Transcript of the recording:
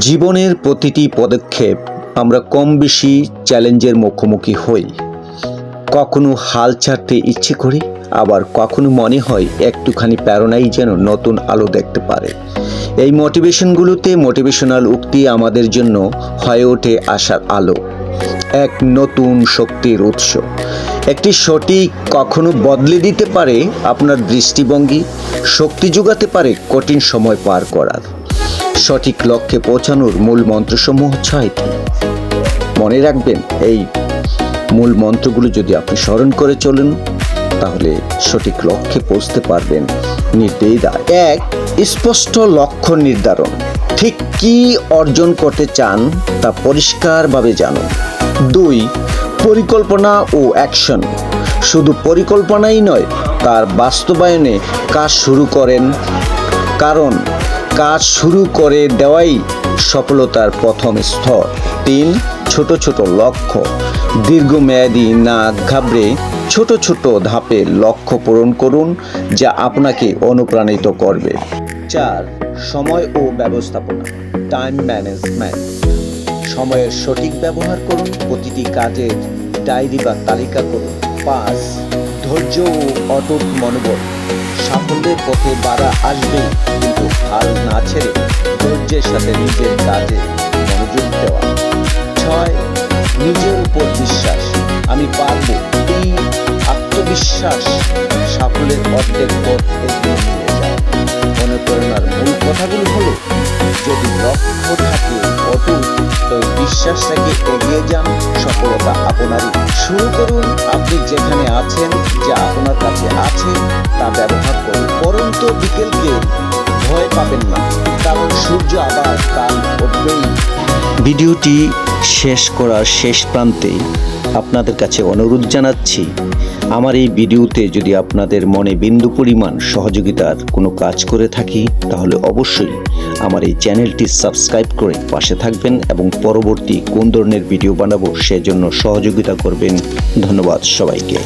জীবনের প্রতিটি পদক্ষেপ আমরা কম বেশি চ্যালেঞ্জের মুখোমুখি হই। কখনো হাল ছাড়তে ইচ্ছে করি, আবার কখনো মনে হয় একটুখানি প্রেরণাই যেন নতুন আলো দেখতে পারে। এই মোটিভেশনগুলোতে মোটিভেশনাল উক্তি আমাদের জন্য হয়ে ওঠে আশার আলো, এক নতুন শক্তির উৎস। একটি সঠিক কখনো বদলে দিতে পারে আপনার দৃষ্টিভঙ্গি, শক্তি যোগাতে পারে কঠিন সময় পার করার। সঠিক লক্ষ্যে পৌঁছানোর মূল মন্ত্রসমূহ ছয়টি। মনে রাখবেন, এই মূল মন্ত্রগুলো যদি আপনি স্মরণ করে চলেন, তাহলে সঠিক লক্ষ্যে পৌঁছতে পারবেন। নির্দেশা এক, স্পষ্ট লক্ষ্য নির্ধারণ। ঠিক কি অর্জন করতে চান, তা পরিষ্কারভাবে জানুন। দুই, পরিকল্পনা ও অ্যাকশন। শুধু পরিকল্পনাই নয়, তার বাস্তবায়নে কাজ শুরু করেন। কারণ কাজ শুরু করে দেওয়াই সফলতার প্রথম স্তর। তিন, ছোট ছোট লক্ষ্য। দীর্ঘমেয়াদী না ঘাবড়ে ছোট ছোট ধাপে লক্ষ্য পূরণ করুন যা আপনাকে অনুপ্রাণিত করবে। চার, সময় ও ব্যবস্থাপনা। Time management. সময়ের সঠিক ব্যবহার করুন, প্রতিটি কাজের ডায়েরি বা তালিকা করুন। পাঁচ, ধৈর্য ও অটুট মনোবল। পথে বাধা আসবে, কিন্তু হাল না ছেড়ে ধৈর্যের সাথে নিজের কাজে মনোযোগ দেওয়া। ছয়, নিজের উপর বিশ্বাস। আমি পারব এই আত্মবিশ্বাস সাফল্যের অর্ধেক পথ এগিয়ে নিয়ে যায় অনুপ্রেরণার মূল কথাগুলো হলো, যদি লক্ষ্য থাকে অটুট তো বিশ্বাস এগিয়ে যান সফলতা আপনারই। শুরু করুন আপনি যেখানে আছেন, যা আপনার কাছে আছে, তা ব্যবহার করুন। পরন্ত বিকেলকে ভয় পাবেন না, কারণ সূর্য আবার কাল উঠবেই। ভিডিওটি শেষ করার শেষ প্রান্তে আপনাদের কাছে অনুরোধ জানাচ্ছি, আমার এই ভিডিওতে যদি আপনাদের মনে বিন্দু পরিমাণ সহযোগিতার কোনো কাজ করে থাকি, তাহলে অবশ্যই আমার এই চ্যানেলটি সাবস্ক্রাইব করে পাশে থাকবেন এবং পরবর্তী কোন ধরনের ভিডিও বানাবো সেজন্য সহযোগিতা করবেন। ধন্যবাদ সবাইকে।